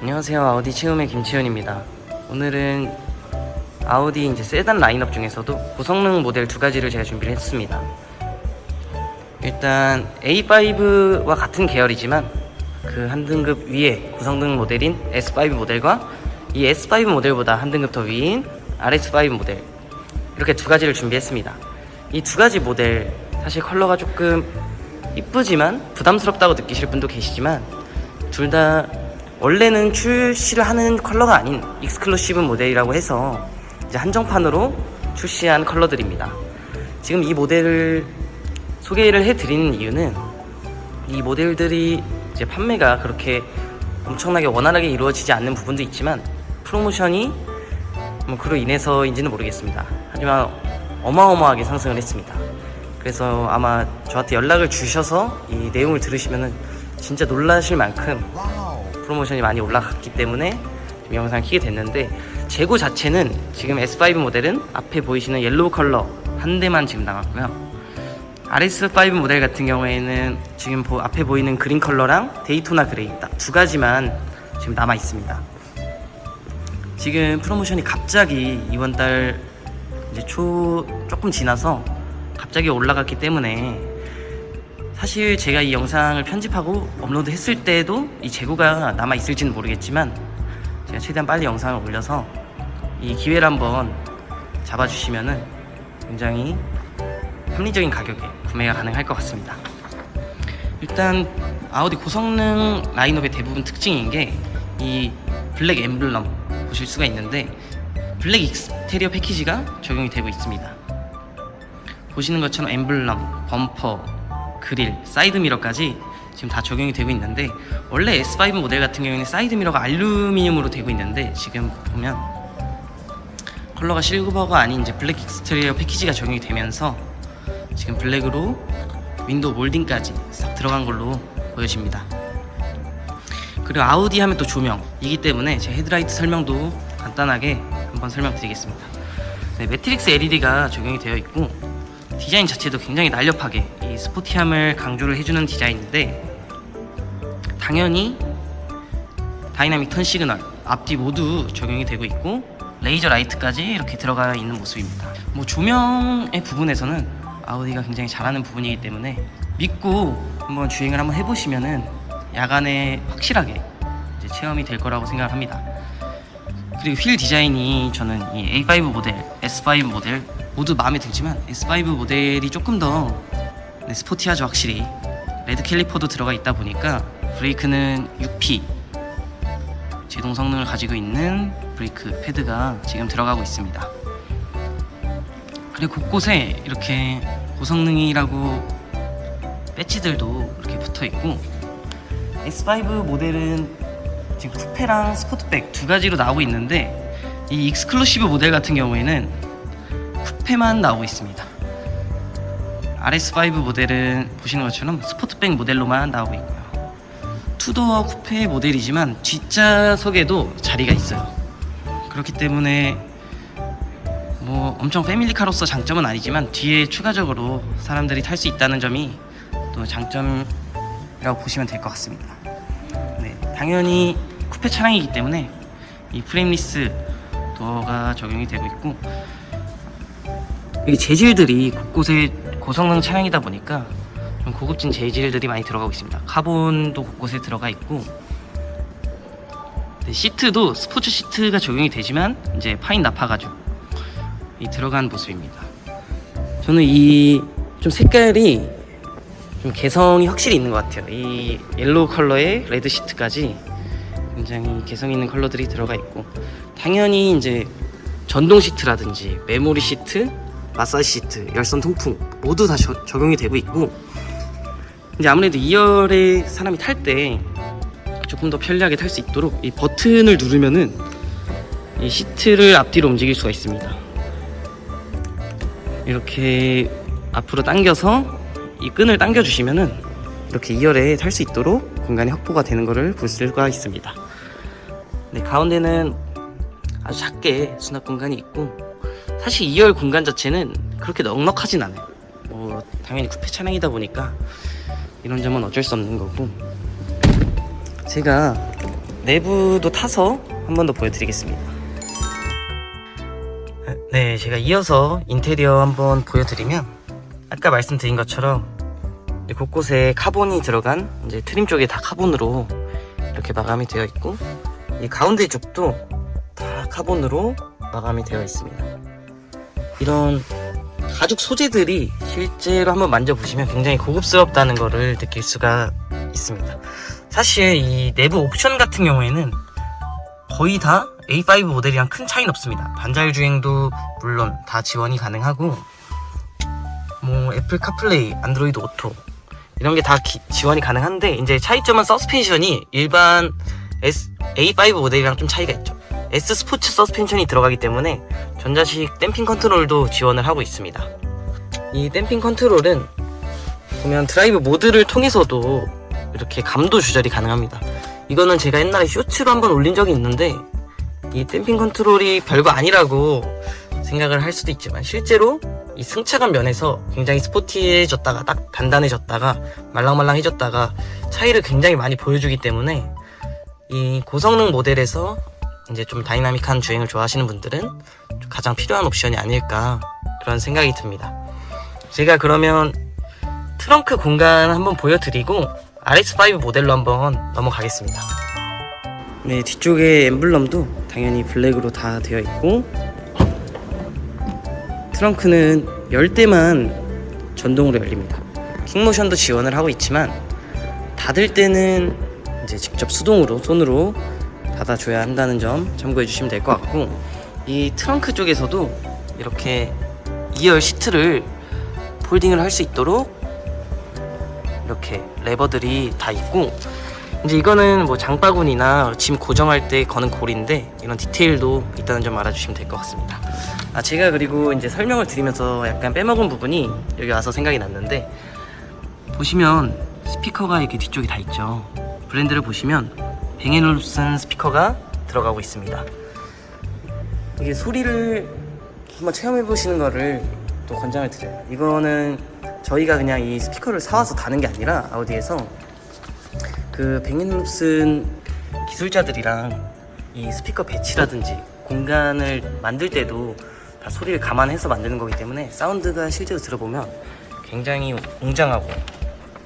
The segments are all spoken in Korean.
안녕하세요. 아우디 채움의 김치현입니다. 오늘은 아우디 이제 세단 라인업 중에서도 고성능 모델 두 가지를 제가 준비를 했습니다. 일단 A5와 같은 계열이지만 그 한 등급 위에 고성능 모델인 S5 모델과 이 S5 모델보다 한 등급 더 위인 RS5 모델 이렇게 두 가지를 준비했습니다 이 두 가지 모델 사실 컬러가 조금 이쁘지만 부담스럽다고 느끼실 분도 계시지만 둘 다 원래는 출시를 하는 컬러가 아닌 익스클루시브 모델이라고 해서 이제 한정판으로 출시한 컬러들입니다. 지금 이 모델을 소개를 해드리는 이유는 이 모델들이 이제 판매가 그렇게 엄청나게 원활하게 이루어지지 않는 부분도 있지만 프로모션이 뭐 그로 인해서인지는 모르겠습니다. 하지만 어마어마하게 상승을 했습니다. 그래서 아마 저한테 연락을 주셔서 이 내용을 들으시면은 진짜 놀라실 만큼 프로모션이 많이 올라갔기 때문에 영상을 키게 됐는데 재고 자체는 지금 S5 모델은 앞에 보이시는 옐로우 컬러 한 대만 지금 나왔고요. RS5 모델 같은 경우에는 지금 보- 앞에 보이는 그린 컬러랑 데이토나 그레이 딱 두 가지만 지금 남아 있습니다. 지금 프로모션이 갑자기 이번 달 이제 초 조금 지나서 갑자기 올라갔기 때문에 사실 제가 이 영상을 편집하고 업로드 했을 때도 이 재고가 남아 있을지는 모르겠지만 제가 최대한 빨리 영상을 올려서 이 기회를 한번 잡아주시면은 굉장히 합리적인 가격에 구매가 가능할 것 같습니다. 일단 아우디 고성능 라인업의 대부분 특징인 게 이 블랙 엠블럼 보실 수가 있는데 블랙 익스테리어 패키지가 적용이 되고 있습니다. 보시는 것처럼 엠블럼, 범퍼, 그릴, 사이드 미러까지 지금 다 적용이 되고 있는데 원래 S5 모델 같은 경우에는 사이드 미러가 알루미늄으로 되고 있는데 지금 보면 컬러가 실버가 아닌 이제 블랙 익스테리어 패키지가 적용이 되면서 지금 블랙으로 윈도우 몰딩까지 싹 들어간 걸로 보여집니다. 그리고 아우디 하면 또 조명이기 때문에 제 헤드라이트 설명도 간단하게 한번 설명드리겠습니다. 네, 매트릭스 LED가 적용이 되어 있고 디자인 자체도 굉장히 날렵하게 이 스포티함을 강조를 해주는 디자인인데 당연히 다이나믹 턴 시그널 앞뒤 모두 적용이 되고 있고 레이저 라이트까지 이렇게 들어가 있는 모습입니다. 뭐 조명의 부분에서는 아우디가 굉장히 잘하는 부분이기 때문에 믿고 한번 주행을 한번 해보시면은 야간에 확실하게 체험이 될 거라고 생각합니다. 그리고 휠 디자인이 저는 이 A5 모델, S5 모델 모두 마음에 들지만 S5 모델이 조금 더 네, 스포티하죠 확실히 레드 캘리퍼도 들어가 있다 보니까 브레이크는 6P 제동 성능을 가지고 있는 브레이크 패드가 지금 들어가고 있습니다. 그리고 곳곳에 이렇게 고성능이라고 배지들도 이렇게 붙어 있고 S5 모델은 지금 쿠페랑 스포트백 두 가지로 나오고 있는데 이 익스클루시브 모델 같은 경우에는 쿠페만 나오고 있습니다. RS5 모델은 보시는 것처럼 스포트백 모델로만 나오고 있고요. 투도어 쿠페 모델이지만 뒷좌석에도 자리가 있어요. 그렇기 때문에 뭐 엄청 패밀리카로서 장점은 아니지만 뒤에 추가적으로 사람들이 탈 수 있다는 점이 또 장점이라고 보시면 될 것 같습니다. 네, 당연히 쿠페 차량이기 때문에 이 프레임리스 도어가 적용이 되고 있고 이 재질들이 곳곳에 고성능 차량이다 보니까 좀 고급진 재질들이 많이 들어가고 있습니다. 카본도 곳곳에 들어가 있고 네, 시트도 스포츠 시트가 적용이 되지만 이제 파인 나파 가죽 이 들어간 모습입니다. 저는 이 좀 색깔이 좀 개성이 확실히 있는 것 같아요. 이 옐로우 컬러의 레드 시트까지 굉장히 개성 있는 컬러들이 들어가 있고 당연히 이제 전동 시트라든지 메모리 시트, 마사지 시트, 열선 통풍 모두 다 저- 적용이 되고 있고 이제 아무래도 2열에 사람이 탈 때 조금 더 편리하게 탈 수 있도록 이 버튼을 누르면은 이 시트를 앞뒤로 움직일 수가 있습니다. 이렇게 앞으로 당겨서 이 끈을 당겨 주시면은 이렇게 2열에 탈 수 있도록 공간이 확보가 되는 것을 볼 수가 있습니다. 네, 가운데는 아주 작게 수납 공간이 있고 사실 2열 공간 자체는 그렇게 넉넉하진 않아요. 뭐뭐 당연히 쿠페 차량이다 보니까 이런 점은 어쩔 수 없는 거고 제가 내부도 타서 한 번 더 보여드리겠습니다. 네, 제가 이어서 인테리어 한번 보여드리면 아까 말씀드린 것처럼 곳곳에 카본이 들어간 이제 트림 쪽에 다 카본으로 이렇게 마감이 되어 있고 이 가운데 쪽도 다 카본으로 마감이 되어 있습니다. 이런 가죽 소재들이 실제로 한번 만져보시면 굉장히 고급스럽다는 것을 느낄 수가 있습니다. 사실 이 내부 옵션 같은 경우에는 거의 다 A5 모델이랑 큰 차이는 없습니다. 반자율 주행도 물론 다 지원이 가능하고 뭐 애플 카플레이, 안드로이드 오토 이런 게 다 지원이 가능한데 이제 차이점은 서스펜션이 일반 S, A5 모델이랑 좀 차이가 있죠. S 스포츠 서스펜션이 들어가기 때문에 전자식 댐핑 컨트롤도 지원을 하고 있습니다. 이 댐핑 컨트롤은 보면 드라이브 모드를 통해서도 이렇게 감도 조절이 가능합니다. 이거는 제가 옛날에 쇼츠로 한번 올린 적이 있는데 이 댐핑 컨트롤이 별거 아니라고 생각을 할 수도 있지만 실제로 이 승차감 면에서 굉장히 스포티해졌다가 딱 단단해졌다가 말랑말랑해졌다가 차이를 굉장히 많이 보여주기 때문에 이 고성능 모델에서 이제 좀 다이나믹한 주행을 좋아하시는 분들은 가장 필요한 옵션이 아닐까 그런 생각이 듭니다. 제가 그러면 트렁크 공간 한번 보여드리고 RS5 모델로 한번 넘어가겠습니다. 네, 뒤쪽에 엠블럼도 당연히 블랙으로 다 되어 있고 트렁크는 열 때만 전동으로 열립니다. 킥모션도 지원을 하고 있지만 닫을 때는 이제 직접 수동으로 손으로 닫아줘야 한다는 점 참고해 주시면 될 것 같고 이 트렁크 쪽에서도 이렇게 2열 시트를 폴딩을 할 수 있도록 이렇게 레버들이 다 있고 이제 이거는 뭐 장바구니나 짐 고정할 때 거는 고리인데 이런 디테일도 있다는 점 알아주시면 될 것 같습니다. 아 제가 그리고 이제 설명을 드리면서 약간 빼먹은 부분이 여기 와서 생각이 났는데 보시면 스피커가 이렇게 뒤쪽에 다 있죠. 브랜드를 보시면 뱅앤올uf슨 스피커가 들어가고 있습니다. 이게 소리를 한번 체험해 보시는 거를 또 권장을 드려요. 이거는 저희가 그냥 이 스피커를 사와서 다는 게 아니라 아우디에서 그 뱅앤올uf슨 기술자들이랑 이 스피커 배치라든지 공간을 만들 때도 다 소리를 감안해서 만드는 거기 때문에 사운드가 실제로 들어보면 굉장히 웅장하고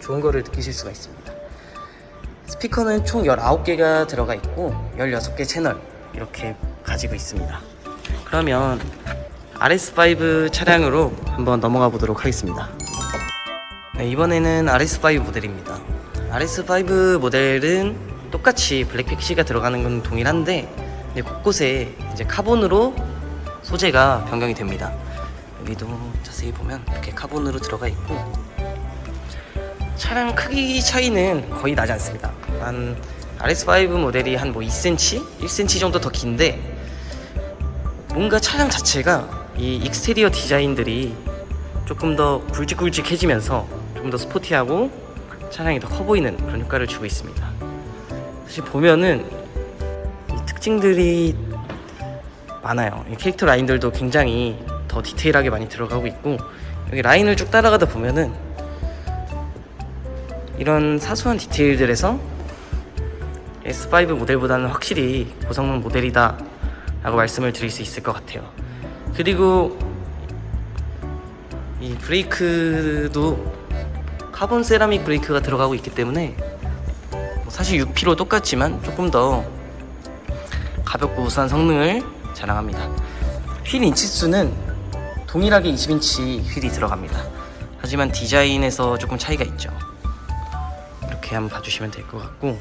좋은 거를 느끼실 수가 있습니다. 스피커는 총 19개가 들어가 있고 16개 채널 이렇게 가지고 있습니다. 그러면 RS5 차량으로 한번 넘어가 보도록 하겠습니다. 네, 이번에는 RS5 모델입니다. RS5 모델은 똑같이 블랙 패키지가 들어가는 건 동일한데 곳곳에 이제 카본으로 소재가 변경이 됩니다. 여기도 자세히 보면 이렇게 카본으로 들어가 있고 차량 크기 차이는 거의 나지 않습니다. 한 RS5 모델이 한 뭐 2cm, 1cm 정도 더 긴데 뭔가 차량 자체가 이 익스테리어 디자인들이 조금 더 굵직굵직해지면서 좀더 스포티하고 차량이 더 커 보이는 그런 효과를 주고 있습니다. 사실 보면은 이 특징들이 많아요. 이 캐릭터 라인들도 굉장히 더 디테일하게 많이 들어가고 있고 여기 라인을 쭉 따라가다 보면은 이런 사소한 디테일들에서 S5 모델보다는 확실히 고성능 모델이다 라고 말씀을 드릴 수 있을 것 같아요 그리고 이 브레이크도 카본 세라믹 브레이크가 들어가고 있기 때문에 뭐 사실 6P로 똑같지만 조금 더 가볍고 우수한 성능을 자랑합니다. 휠 인치수는 동일하게 20인치 휠이 들어갑니다. 하지만 디자인에서 조금 차이가 있죠. 이렇게 한번 봐주시면 될 것 같고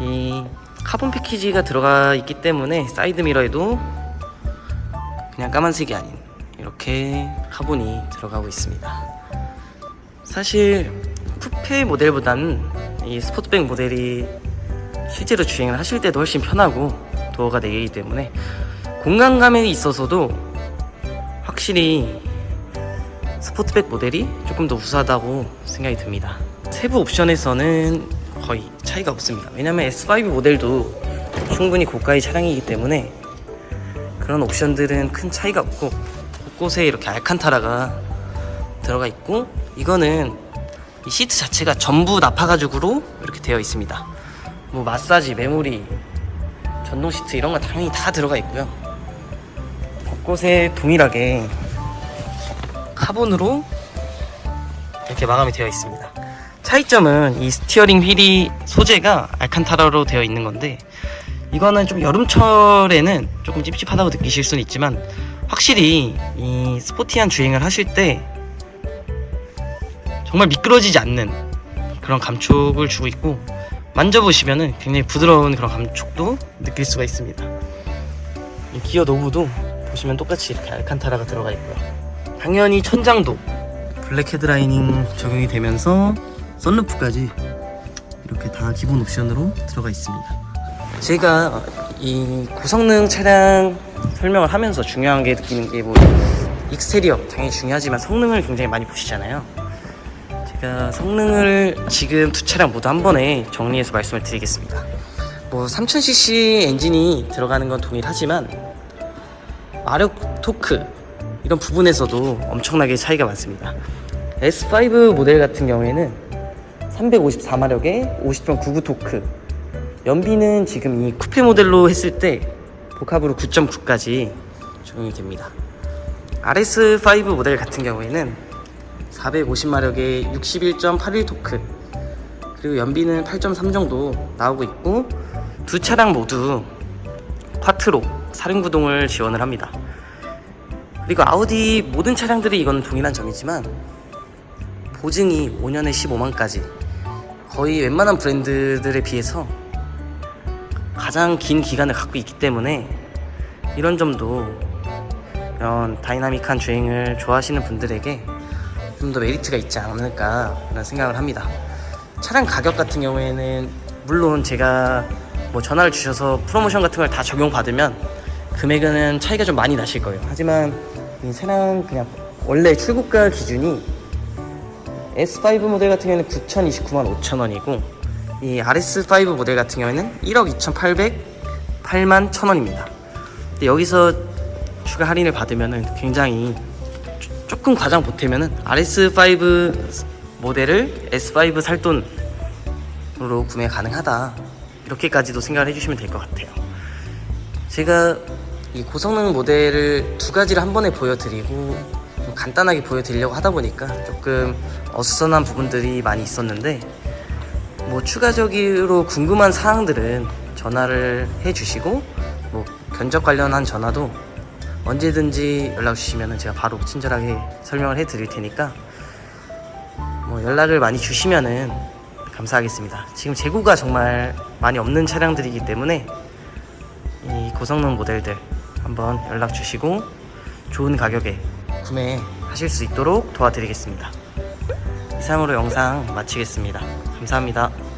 이 카본 패키지가 들어가 있기 때문에 사이드 미러에도 그냥 까만색이 아닌 이렇게 카본이 들어가고 있습니다 사실 쿠페 모델보다는 이 스포츠백 모델이 실제로 주행을 하실 때도 훨씬 편하고 도어가 4개이기 때문에 공간감에 있어서도 확실히 스포츠백 모델이 조금 더 우수하다고 생각이 듭니다. 세부 옵션에서는 거의 차이가 없습니다. 왜냐면 S5 모델도 충분히 고가의 차량이기 때문에 그런 옵션들은 큰 차이가 없고 곳곳에 이렇게 알칸타라가 들어가 있고 이거는 이 시트 자체가 전부 나파 가죽으로 이렇게 되어 있습니다. 뭐 마사지, 메모리, 전동 시트 이런 거 당연히 다 들어가 있고요. 곳곳에 동일하게 카본으로 이렇게 마감이 되어 있습니다. 차이점은 이 스티어링 휠이 소재가 알칸타라로 되어 있는 건데 이거는 좀 여름철에는 조금 찝찝하다고 느끼실 수는 있지만 확실히 이 스포티한 주행을 하실 때 정말 미끄러지지 않는 그런 감촉을 주고 있고 만져보시면은 굉장히 부드러운 그런 감촉도 느낄 수가 있습니다. 이 기어 노브도 보시면 똑같이 이렇게 알칸타라가 들어가 있고요. 당연히 천장도 블랙 헤드라이닝 적용이 되면서 썬루프까지 이렇게 다 기본 옵션으로 들어가 있습니다. 제가 이 고성능 차량 설명을 하면서 중요한 게 느끼는 게 뭐 익스테리어 당연히 중요하지만 성능을 굉장히 많이 보시잖아요. 제가 성능을 지금 두 차량 모두 한 번에 정리해서 말씀을 드리겠습니다. 뭐 3000cc 엔진이 들어가는 건 동일하지만 마력 토크 이런 부분에서도 엄청나게 차이가 많습니다. S5 모델 같은 경우에는 354마력에 50.99 토크 연비는 지금 이 쿠페 모델로 했을 때 복합으로 9.9까지 적용이 됩니다. RS5 모델 같은 경우에는 450마력에 61.81 토크 그리고 연비는 8.3 정도 나오고 있고 두 차량 모두 콰트로 사륜구동을 지원을 합니다. 그리고 아우디 모든 차량들이 이건 동일한 점이지만 보증이 5년에 15만까지 거의 웬만한 브랜드들에 비해서 가장 긴 기간을 갖고 있기 때문에 이런 점도 이런 다이나믹한 주행을 좋아하시는 분들에게 좀 더 메리트가 있지 않을까 라는 생각을 합니다. 차량 가격 같은 경우에는 물론 제가 뭐 전화를 주셔서 프로모션 같은 걸 다 적용받으면 금액은 차이가 좀 많이 나실 거예요. 하지만 이 차량 그냥 원래 출고가 기준이 S5 모델 같은 경우에는 9,029만 5천 원이고 이 RS5 모델 같은 경우에는 1억 2,808만 1천 원입니다. 근데 여기서 추가 할인을 받으면은 굉장히 조- 조금 과장 보태면은 RS5 모델을 S5 살 돈으로 구매 가능하다 이렇게까지도 생각을 해주시면 될 것 같아요. 제가 이 고성능 모델을 두 가지를 한 번에 보여드리고 좀 간단하게 보여드리려고 하다 보니까 조금 어수선한 부분들이 많이 있었는데 뭐 추가적으로 궁금한 사항들은 전화를 해주시고 뭐 견적 관련한 전화도 언제든지 연락 주시면 제가 바로 친절하게 설명을 해드릴 테니까 뭐 연락을 많이 주시면은 감사하겠습니다. 지금 재고가 정말 많이 없는 차량들이기 때문에 이 고성능 모델들 한번 연락 주시고 좋은 가격에 구매하실 수 있도록 도와드리겠습니다. 이상으로 영상 마치겠습니다. 감사합니다.